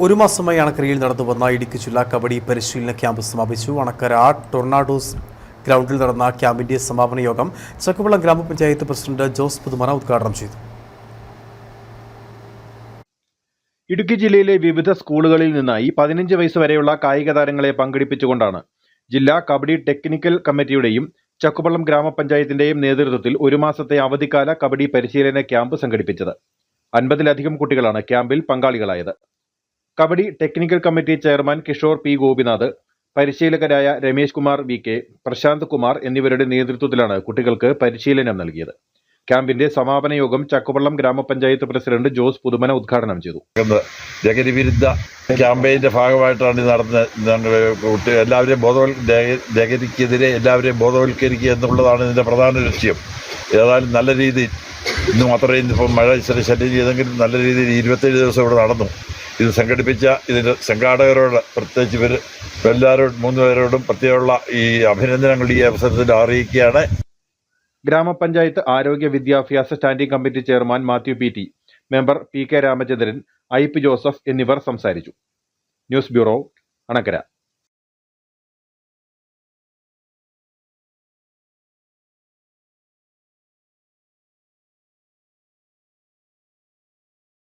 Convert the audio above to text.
ഒരു മാസമായി അണക്കരയിൽ നടന്നു വന്ന ഇടുക്കി ജില്ലാ കബഡി പരിശീലന ക്യാമ്പ് സമാപിച്ചു. അണക്കര ടൊർണാഡോസ് ഗ്രൗണ്ടിൽ നടന്ന ക്യാമ്പിന്റെ സമാപന യോഗം ചക്കുവള്ളം ഗ്രാമപഞ്ചായത്ത് പ്രസിഡന്റ് ജോസ് പുതുമറ ഉദ്ഘാടനം ചെയ്തു. ഇടുക്കി ജില്ലയിലെ വിവിധ സ്കൂളുകളിൽ നിന്നായി പതിനഞ്ച് വയസ്സ് വരെയുള്ള കായിക താരങ്ങളെ പങ്കെടുപ്പിച്ചുകൊണ്ടാണ് ജില്ലാ കബഡി ടെക്നിക്കൽ കമ്മിറ്റിയുടെയും ചക്കുപള്ളം ഗ്രാമപഞ്ചായത്തിന്റെയും നേതൃത്വത്തിൽ ഒരു മാസത്തെ അവധിക്കാല കബഡി പരിശീലന ക്യാമ്പ് സംഘടിപ്പിച്ചത്. അൻപതിലധികം കുട്ടികളാണ് ക്യാമ്പിൽ പങ്കാളികളായത്. Kabaddi technical committee chairman Kishore P Gopinath പരിശീലകരായ Ramesh Kumar V K Prashanth Kumar എന്നിവരുടെ നേതൃത്വത്തിലാണ് കുട്ടികൾക്ക് പരിശീലനം നൽകിയത്. ക്യാമ്പിന്റെ സമാപന യോഗം ചക്കുവള്ളം ഗ്രാമപഞ്ചായത്ത് പ്രസിഡന്റ് ജോസ് പുതുമന ഉദ്ഘാടനം ചെയ്തു. ലഹരി വിരുദ്ധ ക്യാമ്പയിന്റെ ഭാഗമായിട്ടാണ് നടത്തുന്നത് എല്ലാവരെയും ബോധവൽ ലഹ- ലഹരിക്കെതിരെ എല്ലാവരെയും ബോധവൽക്കരിക്കുക എന്നുള്ളതാണ് ഇതിന്റെ പ്രധാന ലക്ഷ്യം. ഏതായാലും നല്ല രീതിയിൽ ഇന്ന് മാത്രമേ ഇന്നിപ്പം മഴ ശല്യം ചെയ്തെങ്കിലും നല്ല രീതിയിൽ ഇരുപത്തേഴ് ദിവസം ഇവിടെ നടന്നു. ഇത് സംഘടിപ്പിച്ച ഇതിന്റെ സംഘാടകരോട് പ്രത്യേകിച്ച് ഇവർ എല്ലാവരോടും മൂന്ന് പേരോടും പ്രത്യേകമുള്ള ഈ അഭിനന്ദനങ്ങൾ ഈ അവസരത്തിൽ അറിയിക്കുകയാണ്. ഗ്രാമപഞ്ചായത്ത് ആരോഗ്യ വിദ്യാഭ്യാസ standing committee chairman Mathew P T member P K Ramachandran I P Joseph എന്നിവർ സംസാരിച്ചു. News bureau Anakkara.